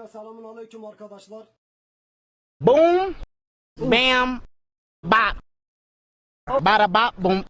Öncelikle selamun aleyküm arkadaşlar. Boom, bam, bop, bada bop, boom,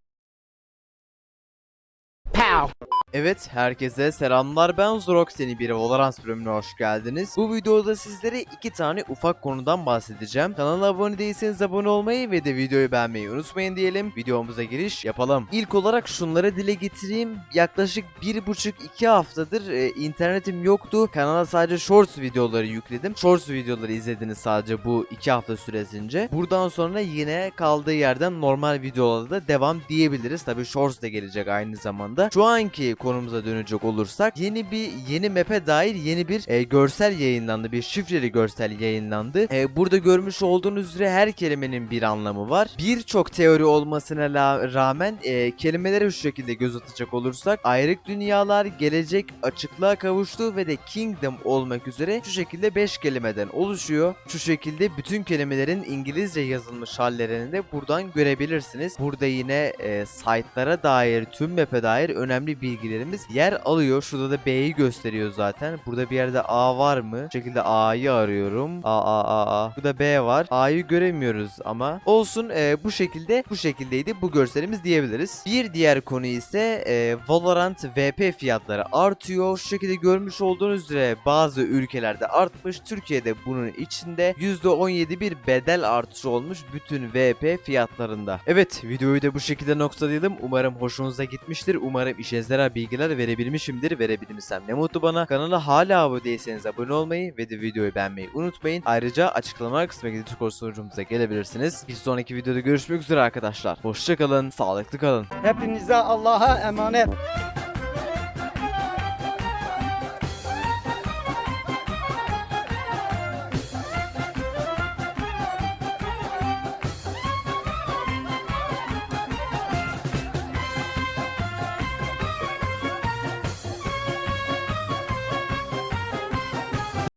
pow. Evet, herkese selamlar. Ben Zorok seni bir Valorant bölümüne hoş geldiniz. Bu videoda sizlere iki tane ufak konudan bahsedeceğim. Kanala abone değilseniz abone olmayı ve de videoyu beğenmeyi unutmayın diyelim. Videomuza giriş yapalım. İlk olarak şunları dile getireyim. Yaklaşık bir buçuk iki haftadır e, internetim yoktu. Kanala sadece shorts videoları yükledim. Shorts videoları izlediniz sadece bu iki hafta süresince. Buradan sonra yine kaldığı yerden normal videolarda da devam diyebiliriz. Tabii shorts da gelecek aynı zamanda. Şu anki konumuza dönecek olursak yeni bir yeni map'e dair yeni bir e, görsel yayınlandı. Bir şifreli görsel yayınlandı. E, burada görmüş olduğunuz üzere her kelimenin bir anlamı var. Birçok teori olmasına rağmen e, kelimelere şu şekilde göz atacak olursak ayrık dünyalar, gelecek, açıklığa kavuştu ve de kingdom olmak üzere şu şekilde 5 kelimeden oluşuyor. Şu şekilde bütün kelimelerin İngilizce yazılmış hallerini de buradan görebilirsiniz. Burada yine e, site'lara dair, tüm map'e dair önemli bilgilerimiz yer alıyor. Şurada da B'yi gösteriyor zaten. Burada bir yerde A var mı? Bu şekilde A'yı arıyorum. A A A A. Burada B var. A'yı göremiyoruz ama. Olsun e, bu şekilde bu şekildeydi bu görselimiz diyebiliriz. Bir diğer konu ise e, Valorant VP fiyatları artıyor. Şu şekilde görmüş olduğunuz üzere bazı ülkelerde artmış. Türkiye'de bunun içinde %17 bir bedel artışı olmuş bütün VP fiyatlarında. Evet videoyu da bu şekilde noktalayalım. Umarım hoşunuza gitmiştir. Umarım işinize yarar bilgiler verebilmişimdir. Verebilmişsem ne mutlu bana. Kanala hala abone değilseniz abone olmayı ve de videoyu beğenmeyi unutmayın. Ayrıca açıklamalar kısmına gidip Discord sunucumuza gelebilirsiniz. Bir sonraki videoda görüşmek üzere arkadaşlar. Hoşçakalın, sağlıklı kalın. Hepinize Allah'a emanet.